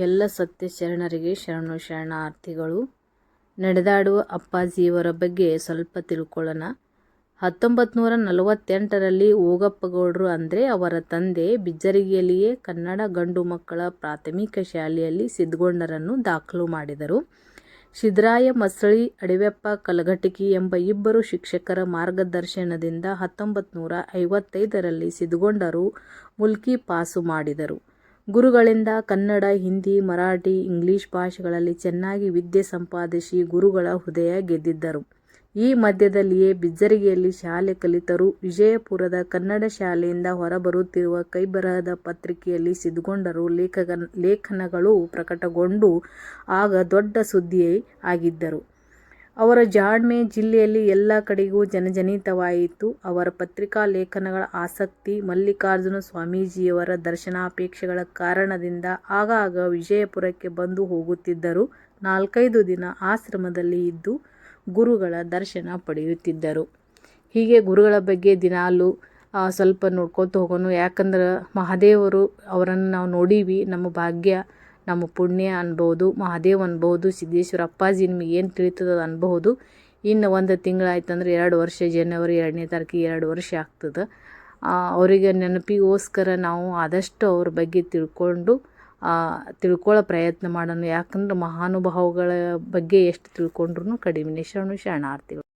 ಎಲ್ಲ ಸತ್ಯ ಶರಣರಿಗೆ ಶರಣು ಶರಣಾರ್ಥಿಗಳು. ನಡೆದಾಡುವ ಅಪ್ಪಾಜಿಯವರ ಬಗ್ಗೆ ಸ್ವಲ್ಪ ತಿಳ್ಕೊಳ್ಳೋಣ. ಹತ್ತೊಂಬತ್ತು ನೂರ ನಲವತ್ತೆಂಟರಲ್ಲಿ ಓಗಪ್ಪಗೌಡರು ಅಂದರೆ ಅವರ ತಂದೆ ಬಿಜ್ಜರಿಗೆಯಲ್ಲಿಯೇ ಕನ್ನಡ ಗಂಡು ಮಕ್ಕಳ ಪ್ರಾಥಮಿಕ ಶಾಲೆಯಲ್ಲಿ ಸಿದ್ಧಗೊಂಡರನ್ನು ದಾಖಲು ಮಾಡಿದರು. ಶಿದ್ರಾಯ ಮಸಳಿ, ಅಡಿವೆಪ್ಪ ಕಲಘಟಕಿ ಎಂಬ ಇಬ್ಬರು ಶಿಕ್ಷಕರ ಮಾರ್ಗದರ್ಶನದಿಂದ ಹತ್ತೊಂಬತ್ತು ನೂರ ಐವತ್ತೈದರಲ್ಲಿ ಸಿದ್ಧಗೊಂಡರು ಮುಲ್ಕಿ ಪಾಸು ಮಾಡಿದರು. ಗುರುಗಳಿಂದ ಕನ್ನಡ, ಹಿಂದಿ, ಮರಾಠಿ, ಇಂಗ್ಲಿಷ್ ಭಾಷೆಗಳಲ್ಲಿ ಚೆನ್ನಾಗಿ ವಿದ್ಯೆ ಸಂಪಾದಿಸಿ ಗುರುಗಳ ಹೃದಯ ಗೆದ್ದಿದ್ದರು. ಈ ಮಧ್ಯದಲ್ಲಿಯೇ ಬಿಜ್ಜರಿಗೆಯಲ್ಲಿ ಶಾಲೆ ಕಲಿತರು. ವಿಜಯಪುರದ ಕನ್ನಡ ಶಾಲೆಯಿಂದ ಹೊರಬರುತ್ತಿರುವ ಕೈಬರಹದ ಪತ್ರಿಕೆಯಲ್ಲಿ ಸಿದ್ಧಗೊಂಡರು ಲೇಖಕ ಲೇಖನಗಳು ಪ್ರಕಟಗೊಂಡು ಆಗ ದೊಡ್ಡ ಸುದ್ದಿಯೇ ಆಗಿದ್ದರು. ಅವರ ಜಾಣ್ಮೆ ಜಿಲ್ಲೆಯಲ್ಲಿ ಎಲ್ಲ ಕಡೆಗೂ ಜನಜನಿತವಾಯಿತು. ಅವರ ಪತ್ರಿಕಾ ಲೇಖನಗಳ ಆಸಕ್ತಿ, ಮಲ್ಲಿಕಾರ್ಜುನ ಸ್ವಾಮೀಜಿಯವರ ದರ್ಶನಾಪೇಕ್ಷೆಗಳ ಕಾರಣದಿಂದ ಆಗಾಗ ವಿಜಯಪುರಕ್ಕೆ ಬಂದು ಹೋಗುತ್ತಿದ್ದರು. ನಾಲ್ಕೈದು ದಿನ ಆಶ್ರಮದಲ್ಲಿ ಇದ್ದು ಗುರುಗಳ ದರ್ಶನ ಪಡೆಯುತ್ತಿದ್ದರು. ಹೀಗೆ ಗುರುಗಳ ಬಗ್ಗೆ ದಿನಾಲು ಸ್ವಲ್ಪ ನೋಡ್ಕೊತ ಹೋಗೋಣ. ಯಾಕಂದ್ರೆ ಮಹಾದೇವರು ಅವರನ್ನು ನಾವು ನೋಡೀವಿ. ನಮ್ಮ ಭಾಗ್ಯ ನಮ್ಮ ಪುಣ್ಯ ಅನ್ಬೋದು ಮಹಾದೇವ್ ಅನ್ಬೋದು ಸಿದ್ದೇಶ್ವರ ಅಪ್ಪಾಜಿ ನಿಮಗೆ ಏನು ತಿಳಿತದ ಅನ್ಬಹುದು. ಇನ್ನು ಒಂದು ತಿಂಗಳಾಯ್ತಂದ್ರೆ ಎರಡು ವರ್ಷ, ಜನವರಿ ಎರಡನೇ ತಾರೀಕಿಗೆ ಎರಡು ವರ್ಷ ಆಗ್ತದೆ. ಅವರಿಗೆ ನೆನಪಿಗೋಸ್ಕರ ನಾವು ಆದಷ್ಟು ಅವ್ರ ಬಗ್ಗೆ ತಿಳ್ಕೊಂಡು ತಿಳ್ಕೊಳ್ಳೋ ಪ್ರಯತ್ನ ಮಾಡೋಣ. ಯಾಕಂದ್ರೆ ಮಹಾನುಭಾವಗಳ ಬಗ್ಗೆ ಎಷ್ಟು ತಿಳ್ಕೊಂಡ್ರೂ ಕಡಿಮೆ ಶರಣು ಶರಣಾರ್ಥಿಗಳು.